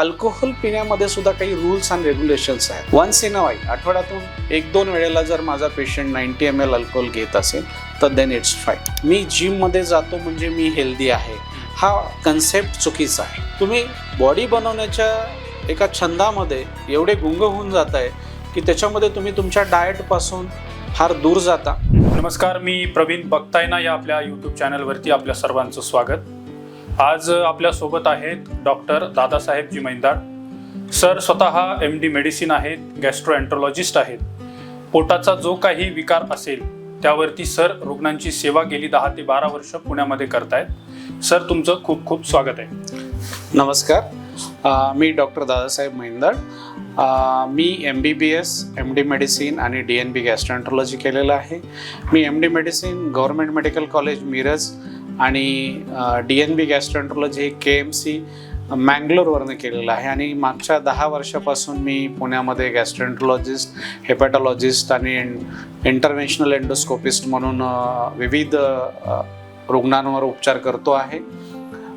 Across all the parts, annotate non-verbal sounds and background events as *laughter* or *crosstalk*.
Alcohol पिण्यामध्ये सुद्धा काही रूल्स अँड रेग्युलेशन्स आहेत. वन्स इन अ वाई आठवड्यातून एक दोन वेळेला जर माझा patient ninety M L alcohol घेत असेल तर देन इट्स फाईन मी जिममध्ये जातो म्हणजे मी हेल्दी आहे. हा कन्सेप्ट चुकीचा आहे. तुम्ही बॉडी बनवण्याच्या एका छंदामध्ये एवढे गुंग होऊन जात आहे की त्याच्यामध्ये तुम्ही तुमच्या डाएटपासून फार दूर जाता. नमस्कार मी प्रवीण बघताय ना या आपल्या यूट्यूब चॅनलवरती आपल्या सर्वांचं स्वागत. आज आपल्यासोबत आहेत डॉक्टर दादासाहेबजी मैंदाड सर स्वतः एम डी मेडिसिन आहेत गॅस्ट्रोएन्ट्रोलॉजिस्ट आहेत. पोटाचा जो काही विकार असेल त्यावरती सर रुग्णांची सेवा गेली दहा ते बारा वर्ष पुण्यामध्ये करतायत. सर तुमचं खूप खूप स्वागत आहे. नमस्कार. मी डॉक्टर दादासाहेब महिंदळ मी M B B S M D medicine आणि डी एन बी गॅस्ट्रॉन्ट्रोलॉजी केलेलं आहे. मी M D medicine government medical college Miraj आणि डी एन बी गॅस्ट्रॉन्ट्रोलॉजी हे के एम सी मँगलोरवरनं केलेलं आहे. आणि मागच्या दहा वर्षापासून मी पुण्यामध्ये गॅस्ट्रॉन्ट्रोलॉजिस्ट हेपॅटॉलॉजिस्ट आणि इंटरनॅशनल एंडोस्कोपिस्ट म्हणून विविध रुग्णांवर उपचार करतो आहे.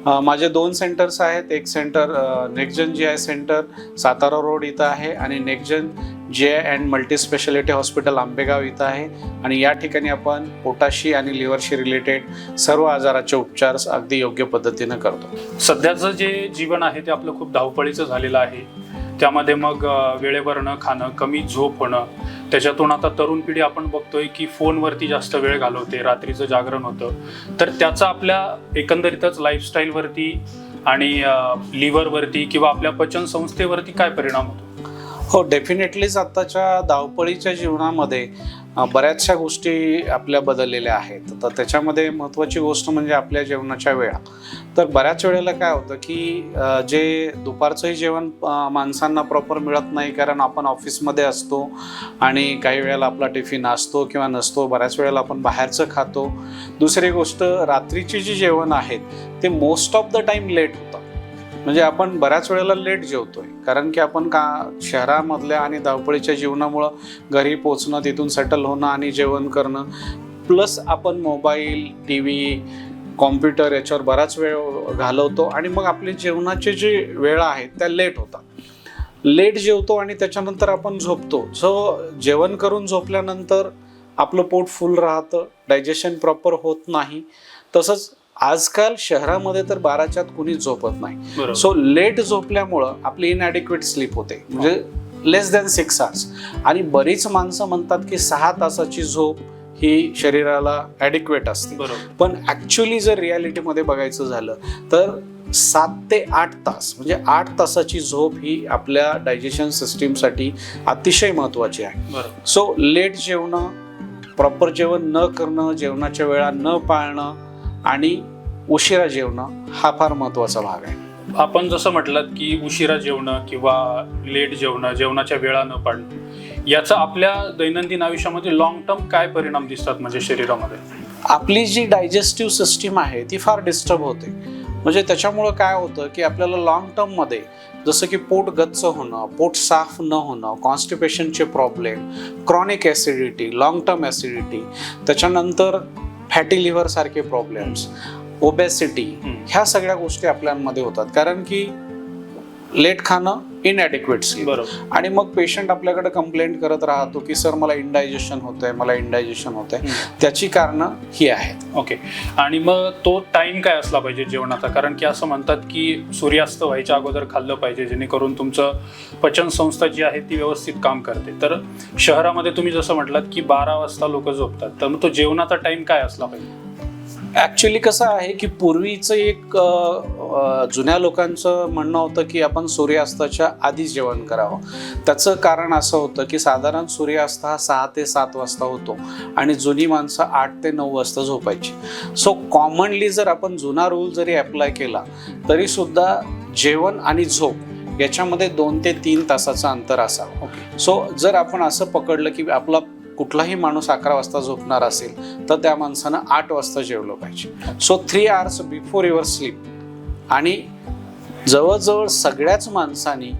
माझे दोन सेंटर्स आहेत. एक centre Nexgen G I centre Satara road इथं आहे आणि Nexgen G I and multi speciality hospital Ambegaon इथं आहे. आणि या ठिकाणी आपण पोटाशी आणि लिव्हरशी रिलेटेड सर्व आजाराचे उपचार अगदी योग्य पद्धतीनं करतो. सध्याचं जे जीवन आहे ते आपलं खूप धावपळीचं झालेलं आहे. त्यामध्ये मग वेळेवर न खाणं कमी झोप होणं. त्याच्यातून आता तरुण पिढी आपण बघतोय की फोनवरती जास्त वेळ घालवते रात्रीचं जागरण होतं. तर त्याचा आपल्या एकंदरीतच लाईफस्टाईलवरती आणि लिव्हरवरती किंवा आपल्या पचन संस्थेवरती काय परिणाम होतो? हो डेफिनेटलीच आत्ताच्या धावपळीच्या जीवनामध्ये बऱ्याचशा गोष्टी आपल्या बदललेल्या आहेत. तर त्याच्यामध्ये महत्त्वाची गोष्ट म्हणजे आपल्या जेवणाच्या वेळा. तर बऱ्याच वेळेला काय होतं की जे दुपारचंही जेवण माणसांना प्रॉपर मिळत नाही कारण आपण ऑफिसमध्ये असतो आणि काही वेळेला आपला टिफिन असतो किंवा नसतो बऱ्याच वेळेला आपण बाहेरचं खातो. दुसरी गोष्ट रात्रीची जी जेवण आहेत ते most of the time late होतं म्हणजे आपण बऱ्याच वेळेला लेट जेवतोय. कारण की आपण का शहरामधल्या आणि धावपळीच्या जीवनामुळं घरी पोचणं तिथून सेटल होणं आणि जेवण करणं. प्लस आपण मोबाईल टी व्ही कॉम्प्युटर याच्यावर बराच वेळ घालवतो आणि मग आपली जेवणाचे जे वेळा आहेत त्या लेट होतात. लेट जेवतो आणि त्याच्यानंतर आपण झोपतो. सो जेवण करून झोपल्यानंतर आपलं पोट फुल राहतं डायजेशन प्रॉपर होत नाही. तसंच आजकाल शहरामध्ये तर बाराच्यात कुणी झोपत नाही. सो लेट झोपल्यामुळं आपली इनॲडिक्वेट स्लीप होते. म्हणजे लेस दॅन सिक्स आवर्स आणि बरीच माणसं म्हणतात की सहा तासाची झोप ही शरीराला ॲडिक्वेट असते. पण ॲक्च्युली जर रियालिटीमध्ये बघायचं झालं तर सात ते आठ तास म्हणजे आठ तासाची झोप ही आपल्या डायजेशन सिस्टीमसाठी अतिशय महत्त्वाची आहे. सो लेट जेवणं प्रॉपर जेवण न करणं जेवणाच्या वेळा न पाळणं आणि उशिरा जेवणं हा फार महत्त्वाचा भाग आहे. आपण जसं म्हटलं की उशिरा जेवणं किंवा लेट जेवणं जेवणाच्या वेळा न पाडणं याचा आपल्या दैनंदिन आयुष्यामध्ये लॉंग टर्म काय परिणाम दिसतात म्हणजे शरीरामध्ये? आपली जी डायजेस्टिव्ह सिस्टीम आहे ती फार डिस्टर्ब होते. म्हणजे त्याच्यामुळं काय होतं की आपल्याला लॉंग टर्ममध्ये जसं की पोट गच्च होणं पोट साफ न होणं कॉन्स्टिपेशनचे problem chronic acidity long term acidity त्याच्यानंतर फॅटी लिव्हरसारखे प्रॉब्लेम्स ओबेसिटी. ह्या सगळ्या गोष्टी आपल्यामध्ये होतात. कारण की लेट खाणं इनॲडिक्वेट स्लीप बरोबर. आणि मग पेशंट आपल्याकडे कंप्लेंट करत राहतो की सर मला इंडायजेशन होतंय मला इंडायजेशन होतंय. त्याची कारणं ही आहेत. ओके आणि मग तो टाइम काय असला पाहिजे जेवणाचा? कारण की असं म्हणतात की सूर्यास्त व्हायच्या अगोदर खाल्लं पाहिजे जेणेकरून तुमचं पचन संस्था जी आहे ती व्यवस्थित काम करते. तर शहरामध्ये तुम्ही जसं म्हटलात की बारा वाजता लोक झोपतात. तर मग तो जेवणाचा टाइम काय असला पाहिजे? ॲक्च्युली कसं आहे की पूर्वीचं एक जुन्या लोकांचं म्हणणं होतं की आपण सूर्यास्ताच्या आधी जेवण करावं. त्याचं कारण असं होतं की साधारण सूर्यास्त हा सहा ते सात वाजता होतो आणि जुनी माणसं आठ ते नऊ वाजता झोपायची. सो कॉमनली जर आपण जुना रूल जरी अप्लाय केला तरीसुद्धा जेवण आणि झोप याच्यामध्ये दोन ते तीन तासाचं अंतर असावं. सो जर आपण असं पकडलं की आपला कुठलाही माणूस अकरा वाजता झोपणार असेल तर त्या माणसानं आठ वाजता जेवलं पाहिजे. So three hours before your sleep आणि जवळजवळ सगळ्याच माणसांनी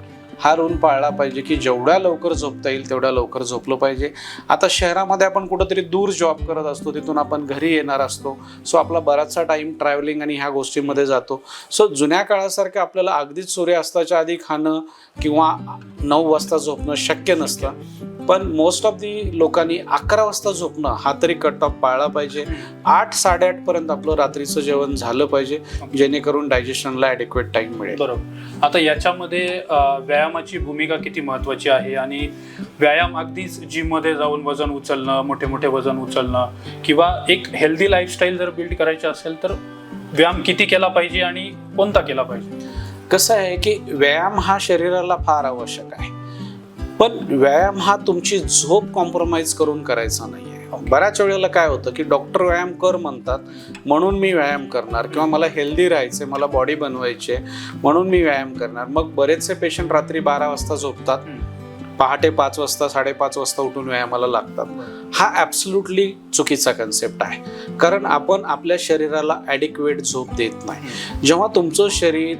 हा रूल पाळला पाहिजे की जेवढ्या लवकर झोपता येईल तेवढ्या लवकर झोपलं पाहिजे. आता शहरामध्ये आपण कुठंतरी दूर जॉब करत असतो तिथून आपण घरी येणार असतो. सो आपला बराचसा टाईम ट्रॅव्हलिंग आणि ह्या गोष्टीमध्ये जातो. सो जुन्या काळासारखं आपल्याला अगदीच सूर्यास्ताच्या आधी खाणं किंवा नऊ वाजता झोपणं शक्य नसतं. पण मोस्ट ऑफ दी लोकांनी अकरा वाजता झोपणं हा तरी कट ऑफ पाळला पाहिजे. आठ साडेआठपर्यंत आपलं रात्रीचं जेवण झालं पाहिजे जेणेकरून डायजेशनला ॲडिक्वेट टाईम मिळेल. बरोबर. आता याच्यामध्ये व्यायाम व्यायामाची भूमिका किती महत्वाची आहे? आणि व्यायाम अगदीच जिममध्ये जाऊन वजन उचलणं मोठे मोठे वजन उचलणं किंवा एक हेल्दी लाईफस्टाईल जर बिल्ड करायची असेल तर व्यायाम किती केला पाहिजे आणि कोणता केला पाहिजे? कसं आहे की व्यायाम हा शरीराला फार आवश्यक आहे. पण व्यायाम हा तुमची झोप कॉम्प्रोमाइज करून करायचा नाही बऱ्याच वेळेला काय होतं की डॉक्टर व्यायाम कर म्हणतात म्हणून मी व्यायाम करणार. किंवा मला हेल्दी राहायचे मला बॉडी बनवायची म्हणून मी व्यायाम करणार. मग बरेचसे पेशंट रात्री बारा वाजता झोपतात. पहाटे पाच वाजता साडेपाच वाजता उठून व्यायामाला लागतात. हा ॲब्सल्युटली चुकीचा कन्सेप्ट आहे. कारण आपण आपल्या शरीराला ॲडिक्वेट झोप देत नाही. जेव्हा तुमचं शरीर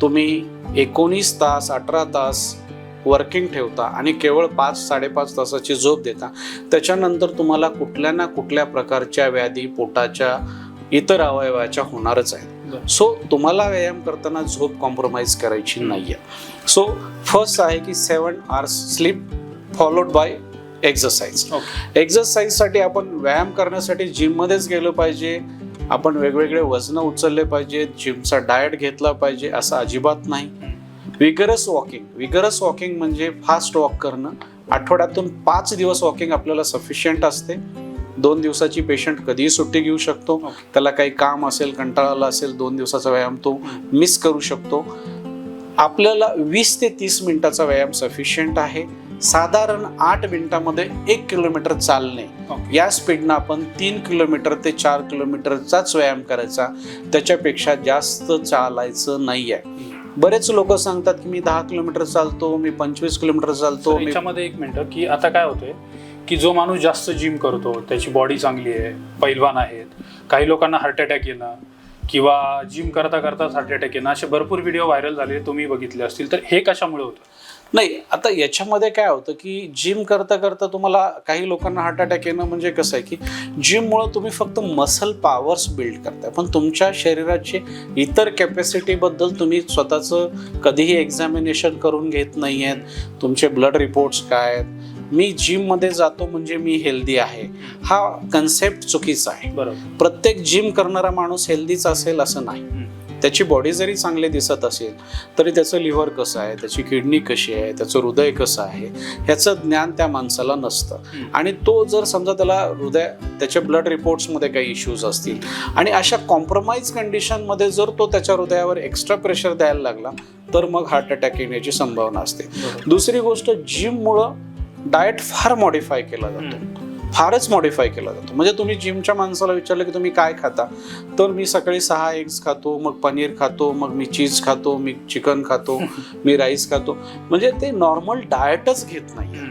तुम्ही एकोणीस तास अठरा तास वर्किंग ठेवता आणि केवळ पाच साडेपाच तासाची झोप देता. त्याच्यानंतर तुम्हाला कुठल्या ना कुठल्या प्रकारच्या व्याधी पोटाच्या इतर अवयवाच्या होणारच आहेत. सो तुम्हाला व्यायाम करताना झोप कॉम्प्रोमाइज करायची नाही आहे सो फर्स्ट आहे की seven hours sleep followed by exercise okay एक्झरसाइजसाठी आपण व्यायाम करण्यासाठी जिममध्येच गेलो पाहिजे. आपण वेगवेगळे वजनं उचलले पाहिजेत. जिमचा डाएट घेतला पाहिजे असं अजिबात नाही. Vigorous walking. विगरस वॉकिंग म्हणजे फास्ट वॉक करणं. आठवड्यातून पाच दिवस वॉकिंग आपल्याला सफिशियंट असते. दोन दिवसाची पेशंट कधीही सुट्टी घेऊ शकतो. Okay. त्याला काही काम असेल कंटाळाला असेल दोन दिवसाचा व्यायाम तो मिस करू शकतो. आपल्याला वीस ते तीस मिनिटाचा व्यायाम सफिशियंट आहे. साधारण आठ मिनिटामध्ये एक किलोमीटर चालणे. ओके या स्पीडनं आपण तीन किलोमीटर ते चार किलोमीटरचाच व्यायाम करायचा. त्याच्यापेक्षा जास्त चालायचं नाही आहे बरेच लोक सांगतात की मी दहा किलोमीटर चालतो मी पंचवीस किलोमीटर चालतो मी याच्यामध्ये एक मिनिट की आता काय होतंय की जो माणूस जास्त जिम करतो त्याची बॉडी चांगली आहे पैलवान आहेत काही लोकांना हार्ट अटॅक येणं किंवा जिम करता करताच हार्ट अटॅक येणं असे भरपूर व्हिडिओ व्हायरल झाले तुम्ही बघितले असतील. तर हे कशामुळे होतं? नाही आता याच्यामध्ये काय होतं की जिम करता करता तुम्हाला काही लोकांना हार्ट अटॅक येणं म्हणजे कसं आहे की जिममुळं तुम्ही फक्त मसल पॉवर्स बिल्ड करताय. पण तुमच्या शरीराचे इतर कॅपॅसिटीबद्दल तुम्ही स्वतःचं कधीही एक्झामिनेशन करून घेत नाही आहेत तुमचे ब्लड रिपोर्ट्स काय आहेत? मी जिममध्ये जातो म्हणजे मी हेल्दी आहे. हा कन्सेप्ट चुकीचा आहे. बरोबर. प्रत्येक जिम करणारा माणूस हेल्दीच असेल असं नाही. त्याची बॉडी जरी चांगली दिसत असेल तरी त्याचं लिव्हर कसं आहे त्याची किडनी कशी आहे त्याचं हृदय कसं आहे ह्याचं ज्ञान त्या माणसाला नसतं. आणि तो जर समजा त्याला हृदय त्याच्या ब्लड रिपोर्ट्समध्ये काही इश्यूज असतील आणि अशा कॉम्प्रोमाइज कंडिशनमध्ये जर तो त्याच्या हृदयावर एक्स्ट्रा प्रेशर द्यायला लागला तर मग हार्ट अटॅक येण्याची संभावना असते. दुसरी गोष्ट जिममुळं डाएट फार मॉडिफाय केला जातो फारच मॉडिफाय केला जातो. म्हणजे तुम्ही जिमच्या माणसाला विचारलं की तुम्ही काय खाता? तर मी सकाळी सहा एग्स खातो मग पनीर खातो मग मी चीज खातो मी चिकन खातो *laughs* मी राईस खातो. म्हणजे ते नॉर्मल डाएटच घेत नाही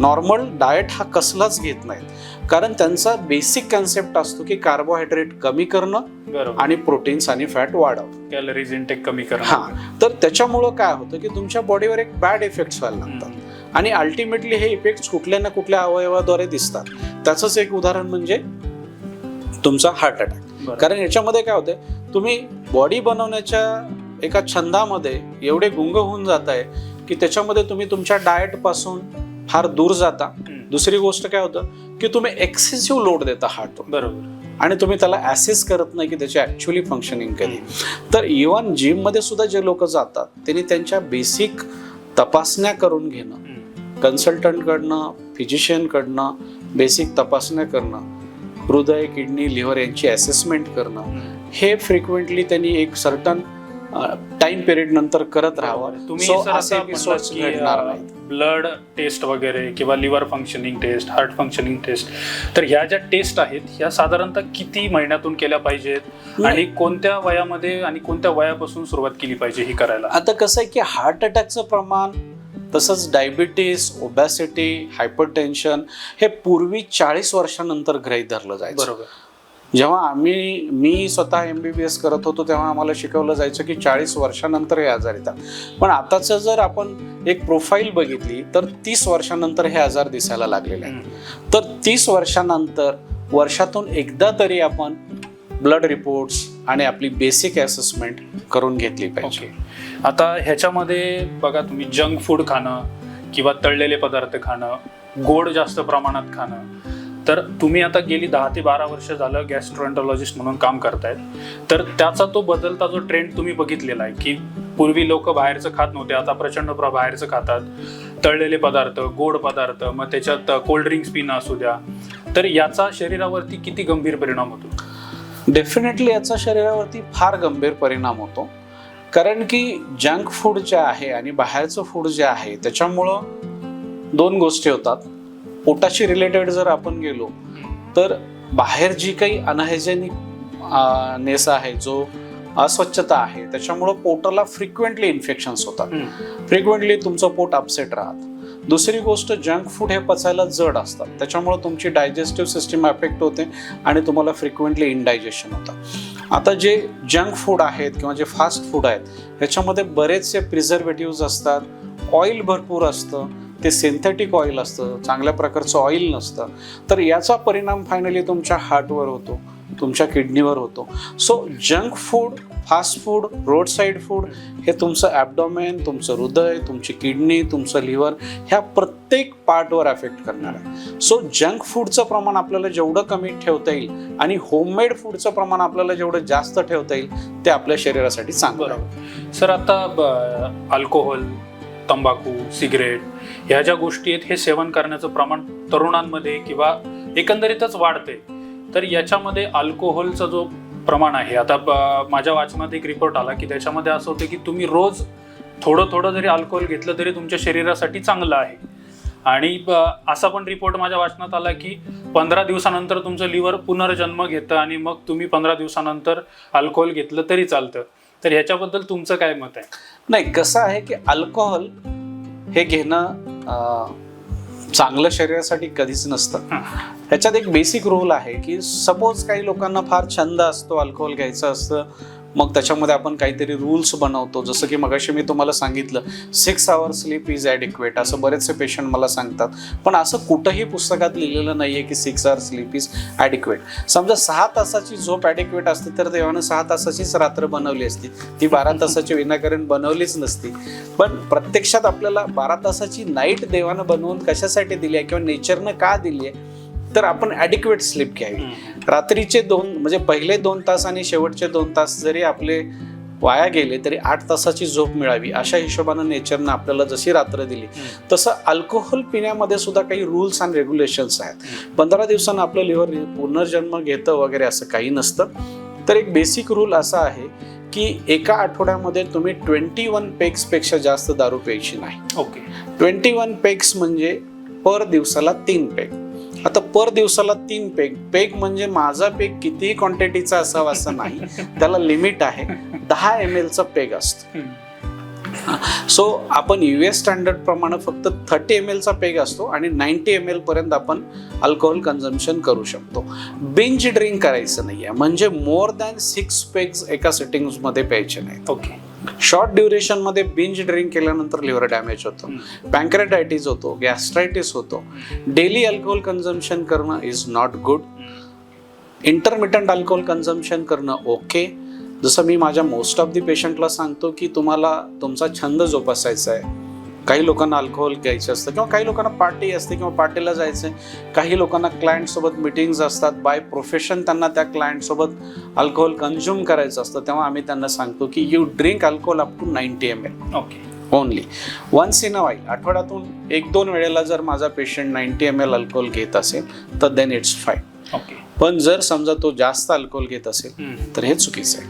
नॉर्मल डाएट हा कसलाच घेत नाहीत. कारण त्यांचा बेसिक कन्सेप्ट असतो की कार्बोहायड्रेट कमी करणं आणि प्रोटीन्स आणि फॅट वाढवणं. कॅलरीज इंटेक कमी हा. करणं तर त्याच्यामुळं काय होतं की तुमच्या बॉडीवर एक बॅड इफेक्ट्स व्हायला लागतात. आणि अल्टिमेटली हे इफेक्ट कुठल्या ना कुठल्या अवयवाद्वारे दिसतात त्याचंच एक उदाहरण म्हणजे तुमचा हार्ट अटॅक. कारण याच्यामध्ये काय होतंय तुम्ही बॉडी बनवण्याच्या एका छंदामध्ये एवढे गुंग होऊन जात आहे की त्याच्यामध्ये तुम्ही तुमच्या डाएटपासून फार दूर जाता. दुसरी गोष्ट काय होतं की तुम्ही एक्सेसिव्ह लोड देता हार्टवर बरोबर आणि तुम्ही त्याला ॲसेस करत नाही की त्याची ॲक्च्युली फंक्शनिंग कधी तर इवन जिममध्ये सुद्धा जे लोक जातात त्यांनी त्यांच्या बेसिक तपासण्या करून घेणं. कन्सल्टंटकडनं फिजिशियनकडनं बेसिक तपासण्या करणं हृदय किडनी लिव्हर यांची असेसमेंट करणं. हे फ्रिक्वेंटली त्यांनी एक सर्टन टाइम पिरियड नंतर करत राहावं. तुम्ही So, असे घडणार अं, नाहीत. ब्लड टेस्ट वगैरे किंवा liver functioning test heart functioning test तर ह्या ज्या टेस्ट आहेत ह्या साधारणतः किती महिन्यातून केल्या पाहिजेत? नाही. आणि कोणत्या वयामध्ये आणि कोणत्या वयापासून सुरुवात केली पाहिजे ही करायला? आता कसं आहे की हार्ट अटॅकचं प्रमाण तसंच डायबिटीस ओबॅसिटी हायपरटेन्शन हे पूर्वी चाळीस वर्षानंतर गृहीत धरलं जायचं. बरोबर. जेव्हा आम्ही मी स्वतः एम बी बी एस करत होतो तेव्हा आम्हाला शिकवलं जायचं की चाळीस वर्षानंतर हे आजार येतात. पण आताचं जर आपण एक प्रोफाईल बघितली तर तीस वर्षानंतर हे आजार दिसायला लागलेले आहेत. तर तीस वर्षानंतर वर्षातून एकदा तरी आपण ब्लड रिपोर्ट्स आणि आपली बेसिक असेसमेंट करून घेतली पाहिजे. आता ह्याच्यामध्ये बघा तुम्ही जंक फूड खाणं किंवा तळलेले पदार्थ खाणं गोड जास्त प्रमाणात खाणं. तर तुम्ही आता गेली दहा ते बारा वर्ष झालं गॅस्ट्रोएंटॉलॉजिस्ट म्हणून काम करतायत. तर त्याचा तो बदलता जो ट्रेंड तुम्ही बघितलेला आहे की पूर्वी लोक बाहेरचं खात नव्हते आता प्रचंड प्र बाहेरचं खातात. तळलेले पदार्थ गोड पदार्थ मग त्याच्यात कोल्ड ड्रिंक्स पिणं असू द्या. तर याचा शरीरावरती किती गंभीर परिणाम होतो? डेफिनेटली याचा शरीरावरती फार गंभीर परिणाम होतो. कारण की जंक फूड जे आहे आणि बाहेरचं फूड जे आहे त्याच्यामुळं दोन गोष्टी होतात. पोटाशी रिलेटेड जर आपण गेलो तर बाहेर जी काही अनहायजेनिक नेस आहे जो अस्वच्छता आहे त्याच्यामुळं पोटाला फ्रिक्वेंटली इन्फेक्शन्स होतात. फ्रिक्वेंटली तुमचं पोट अपसेट राहत. दुसरी गोष्ट जंक फूड हे पचायला जड असतात. त्याच्यामुळे तुमची डायजेस्टिव्ह सिस्टीम अफेक्ट होते आणि तुम्हाला फ्रिक्वेंटली इनडायजेशन होतं. आता जे जंक फूड आहेत किंवा जे फास्ट फूड आहेत ह्याच्यामध्ये बरेचसे प्रिझर्वेटिव्ज असतात. ऑइल भरपूर असतं. ते सिंथेटिक ऑइल असतं. चांगल्या प्रकारचं ऑइल नसतं. तर याचा परिणाम फायनली तुमच्या हार्टवर होतो. तुमच्या किडनीवर होतो. So junk food fast food road side food हे तुमचं ॲबडॉमेन तुमचं हृदय तुमची किडनी तुमचं लिव्हर ह्या प्रत्येक पार्टवर अफेक्ट करणार आहे. सो जंक फूडचं प्रमाण आपल्याला जेवढं कमी ठेवता येईल आणि होममेड फूडचं प्रमाण आपल्याला जेवढं जास्त ठेवता येईल ते आपल्या शरीरासाठी चांगलं सर आता अल्कोहोल तंबाखू सिगरेट ह्या ज्या गोष्टी आहेत हे सेवन करण्याचं प्रमाण तरुणांमध्ये किंवा एकंदरीतच वाढते तर याच्यामध्ये अल्कोहोलचा जो प्रमाण आहे आता माझ्या वाचनात एक रिपोर्ट आला की त्याच्यामध्ये असं होतं की तुम्ही रोज थोडं थोडं जरी अल्कोहोल घेतलं तरी तुमच्या शरीरासाठी चांगलं आहे. आणि असा पण रिपोर्ट माझ्या वाचनात आला की पंधरा दिवसानंतर तुमचं लिव्हर पुनर्जन्म घेतं आणि मग तुम्ही पंधरा दिवसानंतर अल्कोहोल घेतलं तरी चालतं. तर ह्याच्याबद्दल तुमचं काय मत आहे? नाही कसं आहे की अल्कोहोल हे घेणं चांगलं शरीरासाठी कधीच नसतं. ह्याच्यात एक बेसिक रूल आहे की सपोज काही लोकांना फार छंद असतो अल्कोहोल घ्यायचं असतं मग त्याच्यामध्ये आपण काहीतरी रूल्स बनवतो. जसं की मगाशी मी तुम्हाला सांगितलं six hour sleep is adequate असं बरेचसे पेशंट मला सांगतात. पण असं कुठंही पुस्तकात लिहिलेलं नाही आहे की six hour sleep is adequate समजा सहा तासाची झोप ॲडिक्वेट असते तर देवानं सहा तासाचीच रात्र बनवली असती. ती बारा *laughs* तासाची विनाकारण बनवलीच नसती. पण प्रत्यक्षात आपल्याला बारा तासाची नाईट देवानं बनवून कशासाठी दिली आहे? किंवा नेचरनं का दिली आहे? तर आपण ॲडिक्वेट स्लीप घ्यावी. रात्रीचे दोन म्हणजे पहिले दोन तास आणि शेवटचे दोन तास जरी आपले वाया गेले तरी आठ तासाची झोप मिळावी. अशा हिशोबानं नेचरनं आपल्याला जशी रात्र दिली तसं अल्कोहोल पिण्यामध्ये सुद्धा काही रूल्स अँड रेग्युलेशन्स आहेत. पंधरा दिवसानं आपलं लिव्हर पुनर्जन्म घेतं वगैरे असं काही नसतं. तर एक बेसिक रूल असा आहे की एका आठवड्यामध्ये तुम्ही ट्वेंटी वन पेक्सपेक्षा जास्त दारू प्यायची नाही. ओके ट्वेंटी वन पेग्स म्हणजे पर दिवसाला तीन पेग आता पर दिवसाला तीन पेग पेग म्हणजे माझा पेग कितीही क्वांटिटीचा असावा असं नाही. त्याला लिमिट आहे. दहा एम एलचा पेग असतो. सो आपण यू एस स्टँडर्ड प्रमाणे फक्त थर्टी एम एलचा पेग असतो आणि नाईन्टी एम एल पर्यंत आपण अल्कोहोल कन्झम्पशन करू शकतो. बिंज ड्रिंक करायचं नाही आहे म्हणजे मोर दॅन सिक्स पेग्स एका सिटिंगमध्ये प्यायचे नाहीत. ओके शॉर्ट ड्युरेशनमध्ये बिंज ड्रिंक केल्यानंतर लिव्हर डॅमेज होतो. पँक्रेटायटिस होतो गॅस्ट्रायटिस होतो. डेली अल्कोहोल कन्झम्पशन करणं is not good intermittent alcohol consumption करणं ओके जसं मी माझ्या मोस्ट ऑफ दी पेशंटला सांगतो की तुम्हाला तुमचा छंद जोपासायचा आहे. काही लोकांना अल्कोहोल घ्यायचं असतं किंवा काही लोकांना पार्टी असते किंवा पार्टीला जायचं आहे काही लोकांना क्लायंटसोबत मिटिंग्स असतात. बाय प्रोफेशन त्यांना त्या क्लायंटसोबत अल्कोहोल कन्झ्युम करायचं असतं. तेव्हा आम्ही त्यांना सांगतो की you drink alcohol up to ninety M L okay only once in a while आठवड्यातून एक दोन वेळेला जर माझा patient ninety M L alcohol घेत असेल तर देन इट्स फाईन ओके पण जर समजा तो जास्त अल्कोहोल घेत असेल तर हे चुकीचं आहे.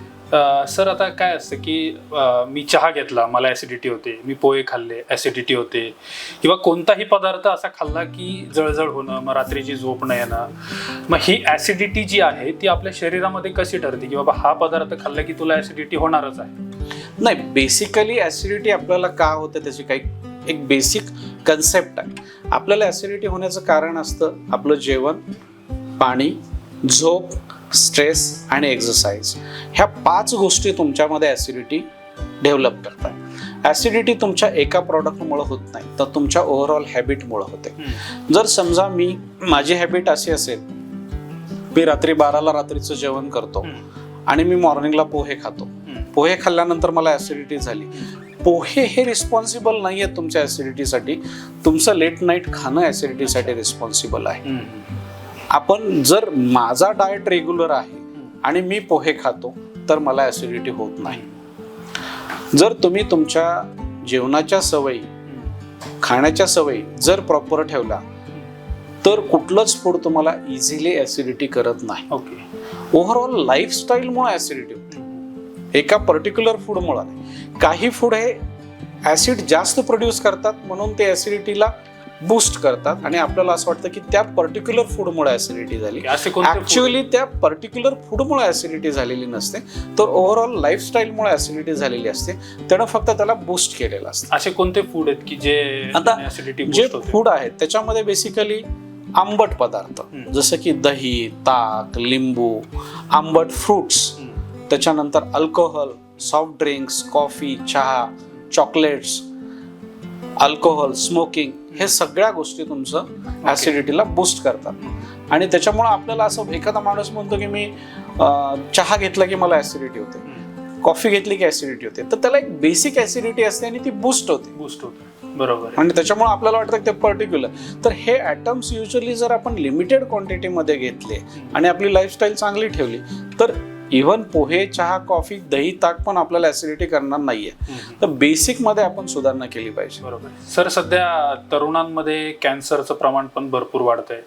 सर आता काय असतं की अ, मी चहा घेतला मला ऍसिडिटी होते मी पोहे खाल्ले ऍसिडिटी होते. किंवा कोणताही पदार्थ असा खाल्ला की जळजळ होणं मग रात्रीची झोप न येणं. मग ही ऍसिडिटी जी आहे ती आपल्या शरीरामध्ये कशी ठरते? की बाबा हा पदार्थ खाल्ला की तुला ऍसिडिटी होणारच आहे? नाही बेसिकली ॲसिडिटी आपल्याला का होतं त्याची काही एक बेसिक कन्सेप्ट आहे. आपल्याला ॲसिडिटी होण्याचं कारण असतं आपलं जेवण पाणी झोप स्ट्रेस आणि एक्सरसाइज ह्या पाच गोष्टी तुमच्यामध्ये ॲसिडिटी डेव्हलप करतात. ॲसिडिटी तुमच्या एका प्रॉडक्टमुळं होत नाही तर तुमच्या ओव्हरऑल हॅबिटमुळं होते. जर समजा मी माझी हॅबिट अशी असेल मी रात्री बाराला रात्रीचं जेवण करतो आणि मी मॉर्निंगला पोहे खातो. पोहे खाल्ल्यानंतर मला ॲसिडिटी झाली. पोहे हे रिस्पॉन्सिबल नाही आहेत तुमच्या ॲसिडिटीसाठी तुमचं लेट नाईट खाणं ॲसिडिटीसाठी रिस्पॉन्सिबल आहे. आपण जर माझा डाएट रेग्युलर आहे आणि मी पोहे खातो तर मला ॲसिडिटी होत नाही. जर तुम्ही तुमच्या जेवणाच्या सवयी खाण्याच्या सवयी जर प्रॉपर ठेवला तर कुठलंच फूड तुम्हाला इझिली ॲसिडिटी करत नाही. ओके ओव्हरऑल लाईफस्टाईलमुळे ॲसिडिटी होते. एका पर्टिक्युलर फूडमुळे काही फूड हे ॲसिड जास्त प्रोड्यूस करतात म्हणून ते ॲसिडिटीला बूस्ट करतात आणि आपल्याला असं वाटतं की त्या पर्टिक्युलर फूडमुळे ॲसिडिटी झाली. ऍक्च्युअली त्या पर्टिक्युलर फूडमुळे ऍसिडिटी झालेली नसते. तर ओव्हरऑल लाईफस्टाईलमुळे ऍसिडिटी झालेली असते. त्यानं फक्त त्याला बूस्ट केलेलं असतं. असे कोणते फूड आहेत की जे आता ऍसिडिटी जे फूड आहेत त्याच्यामध्ये बेसिकली आंबट पदार्थ. जसं की दही ताक लिंबू आंबट फ्रुट्स त्याच्यानंतर अल्कोहोल सॉफ्ट ड्रिंक्स कॉफी चहा चॉकलेट्स अल्कोहोल स्मोकिंग हे सगळ्या गोष्टी तुमचं ऍसिडिटीला बूस्ट करतात. आणि त्याच्यामुळे आपल्याला असं एखादा माणूस म्हणतो की मी चहा घेतला की मला ऍसिडिटी होते. कॉफी घेतली की ऍसिडिटी होते. तर त्याला एक बेसिक ऍसिडिटी असते आणि ती बूस्ट होते. बूस्ट होतं. बरोबर. आणि त्याच्यामुळे आपल्याला वाटतं ते पर्टिक्युलर तर हे ॲटम्स युजली जर आपण लिमिटेड क्वांटिटीमध्ये घेतले आणि आपली लाईफस्टाईल चांगली ठेवली तर इव्हन पोहे चहा कॉफी दही ताक पण आपल्याला ऍसिडिटी करणार नाहीये. तर बेसिकमध्ये आपण सुधारणा केली पाहिजे. बरोबर. सर सध्या तरुणांमध्ये कॅन्सरचं प्रमाण पण भरपूर वाढतंय.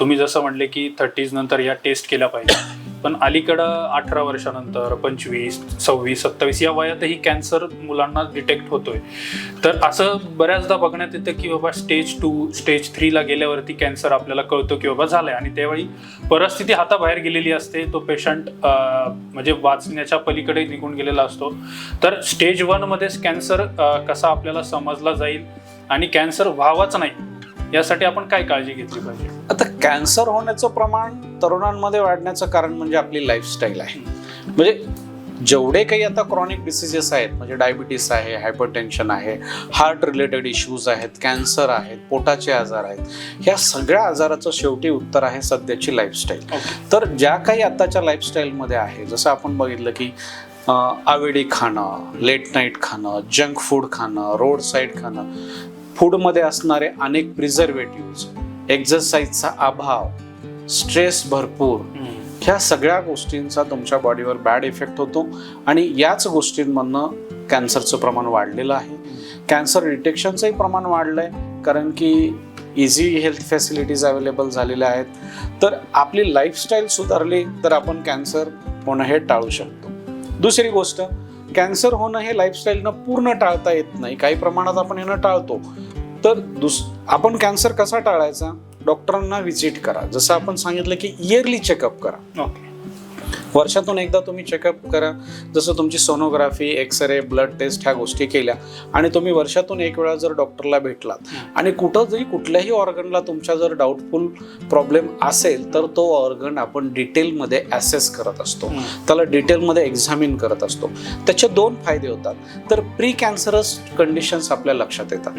तुम्ही जसं म्हणले की थर्टीज नंतर या टेस्ट केल्या पाहिजे. पण अलीकडं अठरा वर्षानंतर पंचवीस सव्वीस सत्तावीस या वयातही कॅन्सर मुलांना डिटेक्ट होतोय. तर असं बऱ्याचदा बघण्यात येतं की बाबा स्टेज टू स्टेज थ्रीला गेल्यावरती कॅन्सर आपल्याला कळतो की बाबा झालाय. आणि त्यावेळी परिस्थिती हाताबाहेर गेलेली असते. तो पेशंट म्हणजे वाचण्याच्या पलीकडे निघून गेलेला असतो. तर स्टेज वनमध्येच कॅन्सर कसा आपल्याला समजला जाईल? आणि कॅन्सर व्हावाच नाही. यासाठी आपण काय काळजी घेतली पाहिजे? आता कॅन्सर होण्याचं प्रमाण तरुणांमध्ये वाढण्याचं कारण म्हणजे आपली लाईफस्टाईल आहे. म्हणजे जेवढे काही आता क्रॉनिक डिसिजेस आहेत म्हणजे डायबिटीस आहे हायपरटेन्शन आहे हार्ट रिलेटेड इश्यूज आहेत कॅन्सर आहेत पोटाचे आजार आहेत ह्या सगळ्या आजाराचं शेवटी उत्तर आहे सध्याची लाईफस्टाईल तर ज्या काही आताच्या लाईफस्टाईलमध्ये आहे जसं आपण बघितलं की आवेडी खाणं लेट नाईट खाणं जंक फूड खाणं रोड साईड खाणं फूडमध्ये असणारे अनेक प्रिझर्वेटिव्ह एक्झरसाईजचा अभाव स्ट्रेस भरपूर ह्या सगळ्या गोष्टींचा तुमच्या बॉडीवर बॅड इफेक्ट होतो. आणि याच गोष्टींमधनं कॅन्सरचं प्रमाण वाढलेलं आहे. कॅन्सर डिटेक्शनचंही प्रमाण वाढलं आहे कारण की इझी हेल्थ फॅसिलिटीज अवेलेबल झालेल्या आहेत. तर आपली लाईफस्टाईल सुधारली तर आपण कॅन्सर होणं हे टाळू शकतो. दुसरी गोष्ट कॅन्सर होणं हे लाईफस्टाईलनं पूर्ण टाळता येत नाही. काही प्रमाणात आपण यानं टाळतो. तर दुस आपण कॅन्सर कसा टाळायचा? डॉक्टरांना व्हिजिट करा. जसं आपण सांगितलं की इयरली चेकअप करा. ओके वर्षातून एकदा तुम्ही चेकअप करा. जसं तुमची सोनोग्राफी एक्सरे ब्लड टेस्ट ह्या गोष्टी केल्या आणि तुम्ही वर्षातून एक वेळा जर डॉक्टरला भेटलात आणि कुठं जरी कुठल्याही ऑर्गनला तुमच्या जर डाऊटफुल प्रॉब्लेम असेल तर तो ऑर्गन आपण डिटेलमध्ये ॲसेस करत असतो. त्याला डिटेलमध्ये एक्झामिन करत असतो. त्याचे दोन फायदे होतात. तर प्री कॅन्सरस कंडिशन्स आपल्या लक्षात येतात.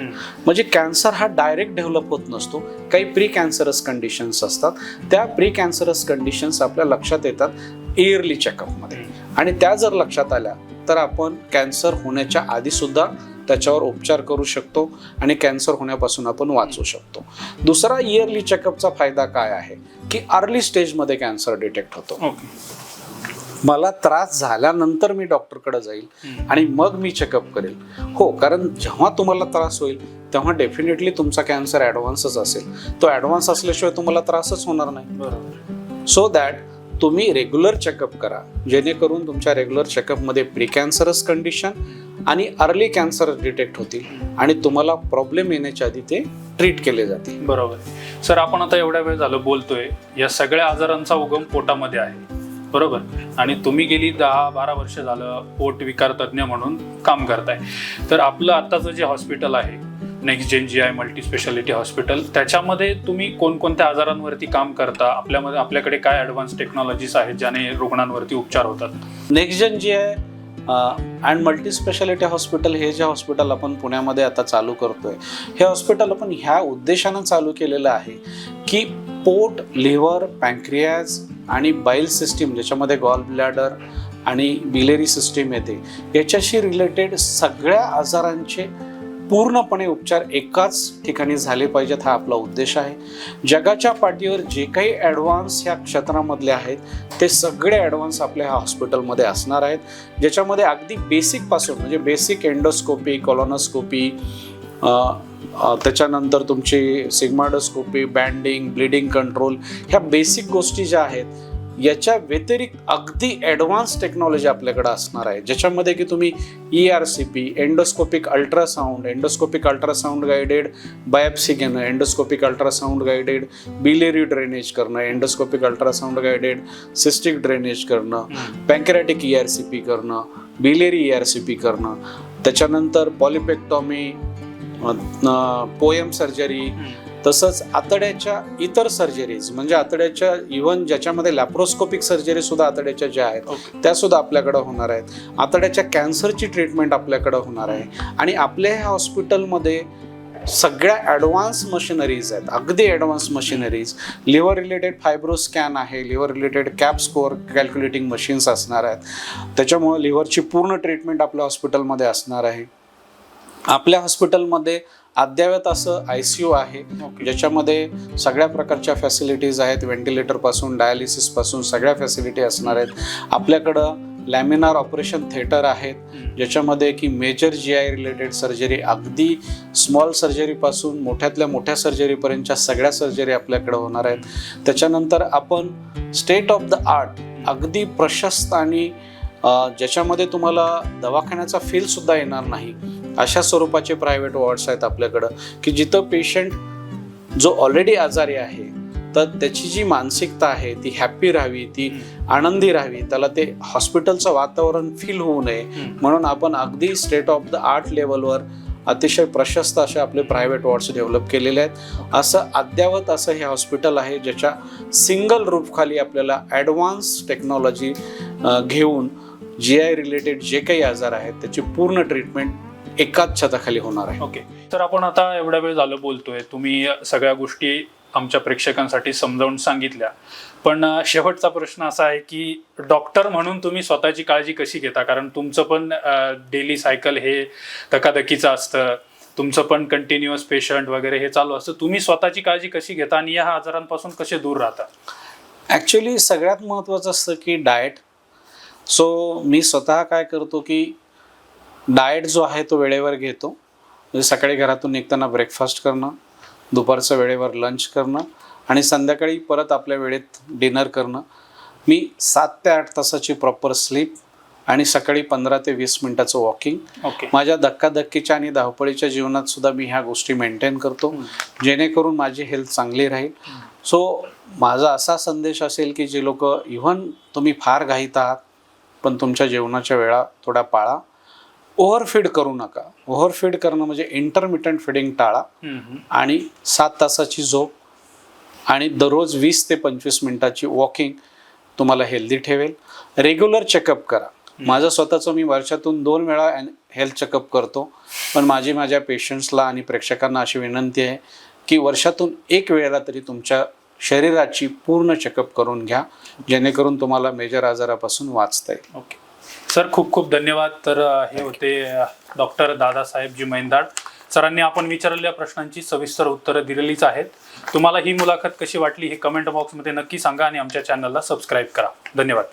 म्हणजे कॅन्सर हा डायरेक्ट डेव्हलप होत नसतो. काही प्री कॅन्सरस कंडिशन्स असतात. त्या प्री कॅन्सरस कंडिशन्स आपल्या लक्षात येतात. इयरली चेकअपमध्ये आणि त्या जर लक्षात आल्या तर आपण कॅन्सर होण्याच्या आधी सुद्धा त्याच्यावर उपचार करू शकतो आणि कॅन्सर होण्यापासून आपण वाचू शकतो. दुसरा इयरली चेकअपचा फायदा काय आहे? की अर्ली स्टेजमध्ये कॅन्सर डिटेक्ट होतो. मला त्रास झाल्यानंतर मी डॉक्टरकडे जाईल आणि मग मी चेकअप करेल. हो कारण जेव्हा तुम्हाला त्रास होईल तेव्हा डेफिनेटली तुमचा कॅन्सर ॲडव्हान्सच असेल. तो ॲडव्हान्स असल्याशिवाय तुम्हाला त्रासच होणार नाही. बरोबर. सो दॅट तुम्ही रेग्युलर चेकअप करा. जेणेकरून तुमच्या रेग्युलर चेकअपमध्ये प्री कॅन्सरस कंडिशन आणि अर्ली कॅन्सर डिटेक्ट होतील आणि तुम्हाला प्रॉब्लेम येण्याच्या आधी ते ट्रीट केले जातील. बरोबर. सर आपण आता एवढ्या वेळ झालं बोलतोय. या सगळ्या आजारांचा उगम पोटामध्ये आहे. बरोबर? आणि तुम्ही गेली दहा बारा वर्ष झालं पोट विकार तज्ज्ञ म्हणून काम करताय. तर आपलं आत्ताचं जे हॉस्पिटल आहे next gen G I multi specialty hospital त्याच्यामध्ये तुम्ही कोणकोणत्या आजारांवरती काम करता? आपल्यामध्ये आपल्याकडे काय ॲडव्हान्स टेक्नॉलॉजीज आहेत ज्याने रुग्णांवरती उपचार होतात? नेक्स्ट जन जी आहे अँड मल्टी स्पेशालिटी हॉस्पिटल हे जे हॉस्पिटल आपण पुण्यामध्ये आता चालू करतोय हे हॉस्पिटल आपण ह्या उद्देशानं चालू केलेलं आहे की पोट लिव्हर पँक्रियाज आणि बाईल सिस्टीम ज्याच्यामध्ये गॉल ब्लॅडर आणि बिलेरी सिस्टीम येते याच्याशी रिलेटेड सगळ्या आजारांचे पूर्णपणे उपचार एकाच ठिकाणी झाले पाहिजेत हा आपला उद्देश आहे. जगाच्या पाठीवर जे काही ॲडव्हान्स ह्या क्षेत्रामधले आहेत ते सगळे ॲडव्हान्स आपल्या ह्या हॉस्पिटलमध्ये असणार आहेत. ज्याच्यामध्ये अगदी बेसिकपासून म्हणजे बेसिक एंडोस्कोपी कॉलोनोस्कोपी त्याच्यानंतर तुमची सिग्माडोस्कोपी बँडिंग ब्लिडिंग कंट्रोल ह्या बेसिक गोष्टी ज्या आहेत याच्या व्यतिरिक्त अगदी ॲडव्हान्स टेक्नॉलॉजी आपल्याकडे असणार आहे. ज्याच्यामध्ये की तुम्ही E R C P endoscopic ultrasound endoscopic ultrasound guided biopsy घेणं endoscopic ultrasound guided biliary drainage करणं endoscopic ultrasound guided cystic drainage करणं pancreatic E R C P करणं biliary E R C P करणं त्याच्यानंतर पॉलिपेक्टॉमी पोएम सर्जरी तसंच आतड्याच्या इतर surgeries म्हणजे आतड्याच्या इव्हन ज्याच्यामध्ये लॅप्रोस्कोपिक सर्जरी सुद्धा आतड्याच्या ज्या आहेत ओके. त्या सुद्धा आपल्याकडे होणार आहेत. आतड्याच्या कॅन्सरची ट्रीटमेंट आपल्याकडे होणार आहे. आणि आपल्या ह्या हॉस्पिटलमध्ये सगळ्या ॲडव्हान्स मशिनरीज आहेत. अगदी advance machineries liver related fibro scan आहे liver related cap score calculating machines असणार आहेत. त्याच्यामुळे लिव्हरची पूर्ण ट्रीटमेंट आपल्या हॉस्पिटलमध्ये असणार आहे. आपल्या हॉस्पिटलमध्ये अद्ययावत असं आय सी यू आहे ज्याच्यामध्ये सगळ्या प्रकारच्या फॅसिलिटीज आहेत व्हेंटिलेटरपासून डायलिसिसपासून सगळ्या फॅसिलिटी असणार आहेत. आपल्याकडं लॅमिनार ऑपरेशन थिएटर आहेत ज्याच्यामध्ये की major G I related surgery अगदी स्मॉल सर्जरीपासून मोठ्यातल्या मोठ्या सर्जरीपर्यंतच्या सगळ्या सर्जरी आपल्याकडे होणार आहेत. त्याच्यानंतर आपण स्टेट ऑफ द आर्ट अगदी प्रशस्त आणि ज्याच्यामध्ये तुम्हाला दवाखान्याचा फीलसुद्धा येणार नाही. अशा स्वरूपाचे प्रायव्हेट वॉर्ड्स आहेत आपल्याकडं की जिथं पेशंट जो ऑलरेडी आजारी आहे तर त्याची जी मानसिकता आहे ती हॅप्पी राहावी ती आनंदी राहावी त्याला ते हॉस्पिटलचं वातावरण फील होऊ नये. म्हणून आपण अगदी स्टेट ऑफ द आर्ट लेवलवर अतिशय प्रशस्त असे आपले प्रायव्हेट वॉर्ड्स डेव्हलप केलेले आहेत. असं अद्यावत असं हे हॉस्पिटल आहे ज्याच्या सिंगल रूफखाली आपल्याला ॲडव्हान्स टेक्नॉलॉजी घेऊन जी आय रिलेटेड जे काही आजार आहेत त्याची पूर्ण ट्रीटमेंट एकाच छताखाली होणार आहे. ओके. तर आपण आता एवढ्या वेळ झालं बोलतोय. तुम्ही सगळ्या गोष्टी आमच्या प्रेक्षकांसाठी समजावून सांगितल्या. पण शेवटचा प्रश्न असा आहे की डॉक्टर म्हणून तुम्ही स्वतःची काळजी कशी घेता? कारण तुमचं पण डेली सायकल हे धकाधकीचं असतं. तुमचं पण कंटिन्युअस पेशंट वगैरे हे चालू असतं. तुम्ही स्वतःची काळजी कशी घेता आणि या आजारांपासून कसे दूर राहता? ॲक्च्युली सगळ्यात महत्त्वाचं असतं की डाएट सो मी स्वतः काय करतो की डाएट जो आहे तो वेळेवर घेतो. म्हणजे सकाळी घरातून निघताना ब्रेकफास्ट करणं दुपारचं वेळेवर लंच करणं आणि संध्याकाळी परत आपल्या वेळेत डिनर करणं. मी सात ते आठ तासाची प्रॉपर स्लीप आणि सकाळी पंधरा ते वीस मिनिटाचं वॉकिंग ओके माझ्या धक्काधक्कीच्या आणि धावपळीच्या जीवनात सुद्धा मी ह्या गोष्टी मेंटेन करतो. जेणेकरून माझी हेल्थ चांगली राहील. सो माझा असा संदेश असेल की जे लोक इव्हन तुम्ही फार घाईत आहात पण तुमच्या जेवणाच्या वेळा थोड्या पाळा. ओव्हरफीड करू नका. ओव्हरफीड करणं म्हणजे इंटरमिटंट फिडिंग टाळा आणि सात तासाची झोप आणि दररोज वीस ते पंचवीस मिनिटाची वॉकिंग तुम्हाला हेल्दी ठेवेल. रेग्युलर चेकअप करा. माझं स्वतःचं मी वर्षातून दोन वेळा हेल्थ चेकअप करतो. पण माझी माझ्या पेशंट्सला आणि प्रेक्षकांना अशी विनंती आहे की वर्षातून एक वेळेला तरी तुमच्या शरीराची पूर्ण चेकअप करून घ्या. जेणेकरून तुम्हाला मेजर आजारापासून वाचता येईल. ओके सर खूप खूप धन्यवाद. तर हे होते डॉक्टर दादासाहेबजी मैंदाड सरांनी आपण विचारलेल्या प्रश्नांची सविस्तर उत्तरं दिलेलीच आहेत. तुम्हाला ही मुलाखत कशी वाटली हे कमेंट बॉक्समध्ये नक्की सांगा आणि आमच्या चॅनलला सबस्क्राईब करा. धन्यवाद.